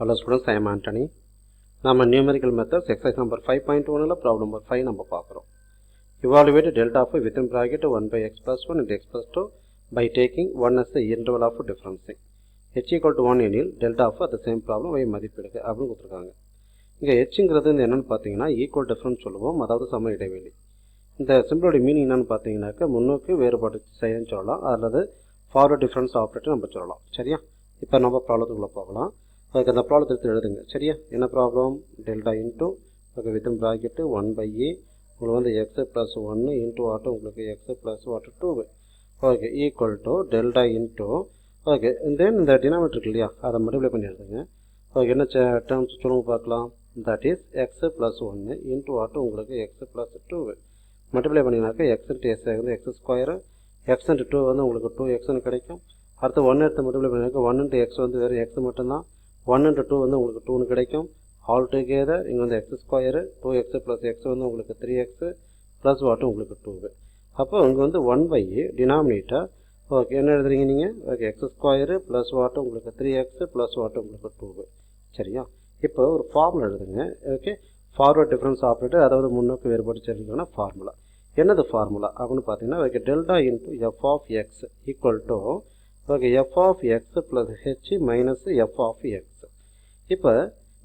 Hello students I am Antony நம்ம numerical methods exercise number five point ஒனில் problem number five நம்ம பார்க்குறோம். Evaluate delta of within bracket one by x plus one into x plus two by taking one as interval of differencing h equal to one எனில் delta of at same problem y மதிப்பெடுக்கு அப்படின்னு கொடுத்துருக்காங்க. இங்கே ஹெச்ங்கிறது என்னென்னு பார்த்தீங்கன்னா equal difference சொல்லுவோம் அதாவது சம இடைவெளி. இந்த சிம்பிளோட மீனிங் என்னென்னு பார்த்தீங்கன்னாக்கா முன்னோக்கி வேறுபாடு செயல்னு சொல்லலாம் அல்லது ஃபார்வர்ட் டிஃப்ரென்ஸ் ஆப்ரேட்டர் நம்ம சொல்லலாம். சரியா? இப்போ நம்ம ப்ராப்ளத்துக்குள்ளே போகலாம். அதுக்கு அந்த ப்ராப்ளத்தை எடுத்து எழுதுங்க. சரியா? என்ன problem delta into okay within bracket one by a உங்களுக்கு வந்து எக்ஸ் ப்ளஸ் ஒன்று இன்ட்டு வாட்டு உங்களுக்கு x plus what two okay equal to delta into okay then இந்த டினாமேட்டர் இருக்கு இல்லையா? அதை மல்டிப்ளை பண்ணி எழுதுங்க. ஓகே என்ன டேர்ம்ஸ் சொல்லுங்க பார்க்கலாம். தட் இஸ் எக்ஸ் ப்ளஸ் ஒன்று இன்ட்டு வாட்டு உங்களுக்கு எக்ஸ் ப்ளஸ் டூ மல்டிப்ளை பண்ணிங்கனாக்கா எக்ஸ் இன்ட்டு எஸ் வந்து x square x into two வந்து உங்களுக்கு டூ எக்ஸ்னு கிடைக்கும். அடுத்து ஒன் எடுத்து மல்டிப்ளை பண்ணினாக்கா ஒன் இன்ட்டு எக்ஸ் வந்து வேறு எக்ஸ் மட்டும்தான். ஒன் இன்ட்டு டூ வந்து உங்களுக்கு டூன்னு கிடைக்கும். ஆல் டுகெதர் இங்கே வந்து x squared two x plus x வந்து உங்களுக்கு த்ரீ எக்ஸு ப்ளஸ் வாட்டு உங்களுக்கு டூ அப்போ இங்கே வந்து ஒன் பை டினாமினேட்டர் ஓகே என்ன எழுதுறீங்க நீங்கள் okay X square plus what உங்களுக்கு த்ரீ எக்ஸு ப்ளஸ் வாட்டு உங்களுக்கு டூ சரியா? இப்போ ஒரு ஃபார்முலா எழுதுங்க. ஓகே ஃபார்வர்ட் டிஃப்ரென்ஸ் ஆப்ரேட்டர் அதாவது முன்னோக்கு வேறுபாடு தெரிஞ்சுக்கணும்னா ஃபார்முலா என்னது ஃபார்முலா அப்படின்னு பார்த்தீங்கன்னா okay delta into f of x equal to okay f of x plus h minus f of x இப்போ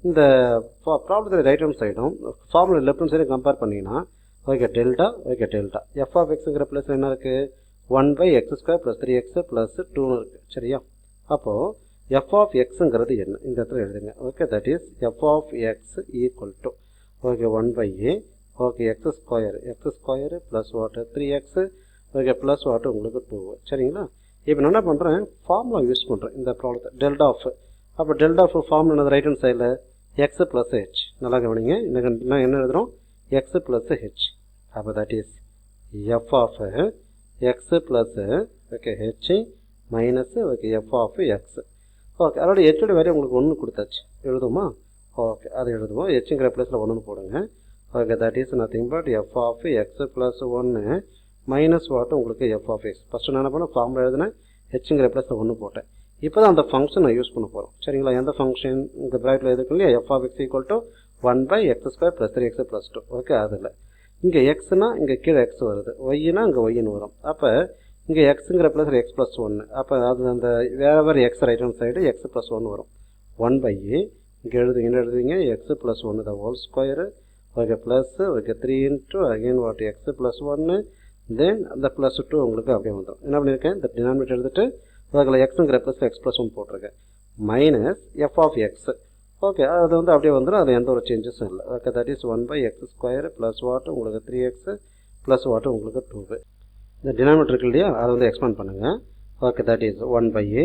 இந்த ப்ராப்ளத்தில் ரைட் ஹேண்ட் சைடும் ஃபார்முலா லெஃப்ட் ஹேண்ட் சைடும் கம்பேர் பண்ணிங்கன்னா okay delta okay delta f of எக்ஸுங்கிற plus என்ன இருக்குது one by x square plus three x plus டூன்னு இருக்குது சரியா? அப்போது எஃப் ஆஃப் எக்ஸுங்கிறது என்ன? இந்த இடத்துல எழுதுங்க. Okay that is f of x equal to okay one by a okay x square x square plus what three x okay plus what உங்களுக்கு two சரிங்களா? இப்போ நான் என்ன பண்ணுறேன் ஃபார்முலா யூஸ் பண்ணுறேன் இந்த ப்ராப்ளத்தை டெல்டா ஆஃப் அப்போ டெல்டா ஆஃப் ஃபார்முலா என்னது? ரைட் ஹேண்ட் சைடில் எக்ஸ் ப்ளஸ் ஹெச் நல்லா கவனிங்க. இன்னைக்கு நான் என்ன எழுதுகிறோம் எக்ஸ் ப்ளஸ் ஹெச் அப்போ that is f of x plus okay h minus okay f of x okay அதோட ஹெச்சோட வேலையை உங்களுக்கு ஒன்று கொடுத்தாச்சு. எழுதுமா ஓகே அதை எழுதுவோம். ஹெச்சுங்கிற ப்ளஸில் ஒன்று போடுங்க. Okay that is nothing but f of x plus ஒன்று மைனஸ் வாட்டு உங்களுக்கு எஃப் ஆஃப் எக்ஸ் ஃபஸ்ட்டு நான் என்ன பண்ணேன்? ஃபார்முலா எழுதினேன். ஹெச்சுங்கிற ப்ளஸில் ஒன்று போட்டேன். இப்போ தான் அந்த ஃபங்க்ஷன் நான் யூஸ் பண்ண போகிறோம் சரிங்களா? எந்த ஃபங்க்ஷன் இந்த ப்ராக்கெட்டில் எதுக்கு இல்லையா? F of x equal to one by x square plus three x plus two okay அதில் இங்கே எக்ஸ்னா இங்கே கீழே எக்ஸ் வருது. ஒய்னா இங்கே ஒய்னு வரும். அப்போ இங்கே எக்ஸுங்கிற ப்ளஸ் எக்ஸ் ப்ளஸ் ஒன்று அப்போ அது அந்த வேறு வேறு x right hand side x plus ஒன்று வரும். ஒன் பை இங்கே எழுதுங்க என்ன எழுதுவீங்க எக்ஸ் ப்ளஸ் ஒன்று தான் whole square okay plus okay three into again what x plus ஒன்று தென் அந்த ப்ளஸ் டூ உங்களுக்கு அப்படியே வந்துடும் என்ன பண்ணியிருக்கேன் இந்த டினாமினேட்டர் எடுத்துகிட்டு அதுக்குள்ள எக்ஸுங்கிற ப்ளஸ் எக்ஸ் ப்ளஸ் ஒன் போட்டிருக்கேன். Minus f of x okay அது வந்து அப்படியே வந்துடும் அது எந்த ஒரு சேஞ்சஸும் இல்லை. Okay that is one by x square plus what உங்களுக்கு த்ரீ எக்ஸு ப்ளஸ் வாட்டு உங்களுக்கு டூ இந்த டினாமினேட்டர் இருக்கு இல்லையா? அதை வந்து எக்ஸ்பேண்ட் பண்ணுங்கள் okay that is one by a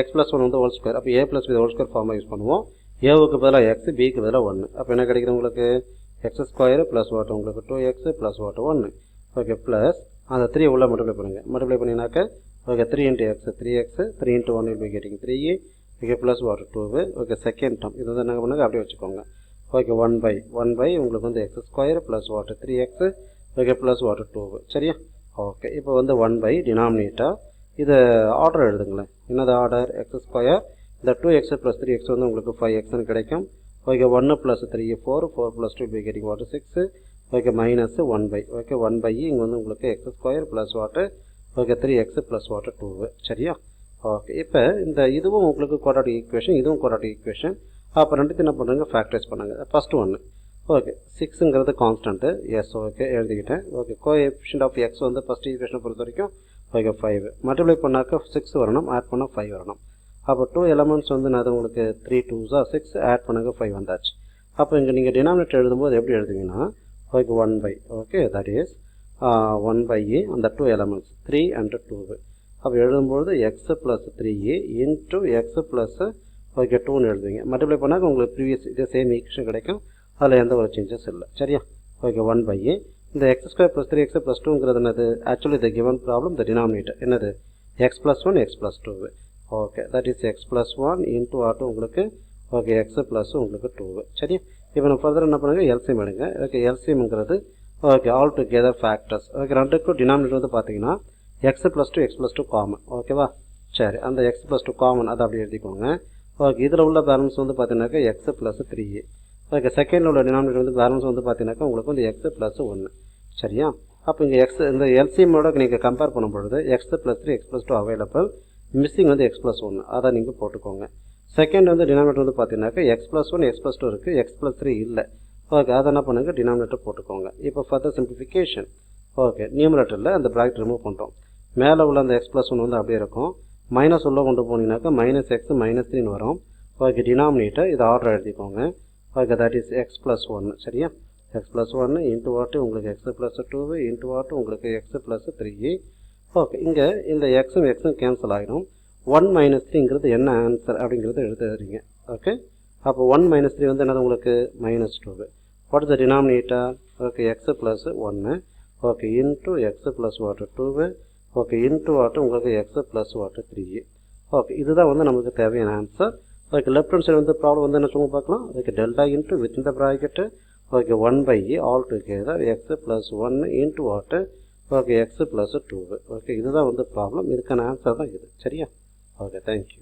x plus one வந்து ஹோல் ஸ்கொயர் அப்போ a plus b whole square ஃபார்மாக use பண்ணுவோம். ஏவுக்கு பதிலாக எக்ஸ் பிக்கு பதிலாக ஒன்று அப்போ என்ன கிடைக்குது உங்களுக்கு? எக்ஸ் ஸ்கொயர் ப்ளஸ் வாட்டு உங்களுக்கு டூ எக்ஸ் ப்ளஸ் வாட்டு ஒன்று ஓகே ப்ளஸ் அந்த த்ரீ உள்ள மல்டிப்ளை பண்ணுங்கள் multiply பண்ணினாக்க okay three into x three x three into one will be getting three okay plus what two okay second term இது வந்து என்ன பண்ணுங்க? அப்படியே வச்சுக்கோங்க. Okay one by one by உங்களுக்கு வந்து x square plus what three x okay plus what two சரியா? Okay இப்போ வந்து ஒன் பை டினாமினேட்டா இது ஆர்டர் எழுதுங்களேன். என்னது ஆர்டர் எக்ஸ் ஸ்கொயர் இந்த two x plus three x வந்து உங்களுக்கு ஃபைவ் எக்ஸ்னு கிடைக்கும். ஓகே ஒன்று plus three four four plus two by getting what six okay minus one by okay one by இங்கே வந்து உங்களுக்கு x square plus what okay three x plus what two சரியா? Okay இப்போ இந்த இதுவும் உங்களுக்கு குவாட்ராட்டிக் ஈக்குவேஷன் இதுவும் குவாட்ராட்டிக் ஈக்குவேஷன் அப்போ ரெண்டுத்தையும் என்ன பண்ணுறீங்க ஃபேக்டரைஸ் பண்ணுங்கள் ஃபஸ்ட்டு ஒன்று ஓகே சிக்ஸுங்கிறது கான்ஸ்டன்ட்டு எஸ் ஓகே எழுதிக்கிட்டேன். Okay coefficient of x வந்து ஃபஸ்ட் ஈக்குவேஷனை பொறுத்த வரைக்கும் ஓகே ஃபைவ் மல்டிப்ளை பண்ணாக்க சிக்ஸ் வரணும் ஆட் பண்ணால் ஃபைவ் வரணும். அப்போ டூ எலமெண்ட்ஸ் வந்து நான் உங்களுக்கு த்ரீ டூஸாக சிக்ஸ் ஆட் பண்ணாக்க ஃபைவ் வந்தாச்சு. அப்போ இங்கே நீங்கள் டினாமினேட்டர் எழுதும்போது எப்படி எழுதுவீங்கன்னா okay one by okay that is one by a அந்த two elements three and two அப்போ எழுதும்பொழுது x plus three a into x plus okay டூன்னு எழுதுவீங்க. மல்டிப்ளை பண்ணாக்க உங்களுக்கு ப்ரீவியஸ் இதே சேம் ஈக்குவேஷன் கிடைக்கும். அதில் எந்த ஒரு சேஞ்சஸ் இல்லை. சரியா? ஓகே ஒன் பை ஏ இந்த x square plus three x plus டூங்கிறது என்னது? Actually the given problem the denominator என்னது? X plus one x plus two okay that is x plus one into ஆட்டும் உங்களுக்கு ஓகே எக்ஸ் ப்ளஸ் உங்களுக்கு two சரியா? இப்போ நம்ம further என்ன பண்ணுங்கள் எல்சிஎம் எடுங்க. Okay எல்சிஎம்ங்கிறது okay all together factors okay ரெண்டுக்கும் டினாமினேட்டர் வந்து பார்த்தீங்கன்னா x plus two x plus two common ஓகேவா சரி அந்த எக்ஸ் ப்ளஸ் டூ காமன் அதை அப்படி எழுதிக்கோங்க. ஓகே இதில் உள்ள பேலன்ஸ் வந்து பார்த்தீங்கன்னாக்கா எக்ஸ் ப்ளஸ் த்ரீ ஓகே செகண்டில் உள்ள டினாமினேட்டர் வந்து பேலன்ஸ் வந்து பார்த்தீங்கன்னாக்கா உங்களுக்கு வந்து எக்ஸ் ப்ளஸ் ஒன்று சரியா? அப்போ இங்கே எக்ஸ் இந்த எல்சிஎம்மோட நீங்கள் கம்பேர் பண்ணும்பொழுது x plus three x plus two available missing வந்து எக்ஸ் ப்ளஸ் ஒன்று அதை நீங்கள் போட்டுக்கோங்க. செகண்ட் வந்து டினாமினேட்டர் வந்து பார்த்தீங்கன்னாக்கா x plus one x plus two இருக்குது எக்ஸ் ப்ளஸ் த்ரீ இல்லை. ஓகே அதை என்ன பண்ணுங்க? டினாமினேட்டர் போட்டுக்கோங்க. இப்போ ஃபர்தர் சிம்பிளிஃபிகேஷன் ஓகே நியூமரேட்டரில் அந்த ப்ராக்கெட் ரிமூவ் பண்ணுறோம் மேலே உள்ள அந்த எக்ஸ் ப்ளஸ் ஒன் வந்து அப்படியே இருக்கும். மைனஸ் உள்ள கொண்டு போனீங்கன்னாக்கா மைனஸ் எக்ஸ் மைனஸ் த்ரீன்னு வரும். ஓகே டினாமினேட்டர் இதை ஆர்டர் எழுதிக்கோங்க. Okay that is x plus ஒன்று சரியா? எக்ஸ் ப்ளஸ் ஒன்று இன்ட்டு வாட்டு உங்களுக்கு X plus two into what உங்களுக்கு எக்ஸ் ப்ளஸ் த்ரீ ஓகே இங்கே இந்த எக்ஸும் எக்ஸும் கேன்சல் ஆகிடும் ஒன் மைனஸ் த்ரீங்கிறது என்ன ஆன்சர் அப்படிங்கிறத எழுதுறீங்க ஓகே அப்போ ஒன் மைனஸ் த்ரீ வந்து என்னது உங்களுக்கு? Minus two what is the denominator okay x plus ஒன்று okay into x plus what two okay into what உங்களுக்கு x plus what three okay இதுதான் வந்து நமக்கு தேவையான answer okay left hand side வந்து ப்ராப்ளம் வந்து என்ன சொல்லுங்க பார்க்கலாம்? ஓகே டெல்டா இன்ட்டு வித் இந்த bracket okay one by all together x plus ஒன்று into what okay x plus two okay இதுதான் வந்து ப்ராப்ளம் இதுக்கான ஆன்சர் தான் இது. சரியா? Okay thank you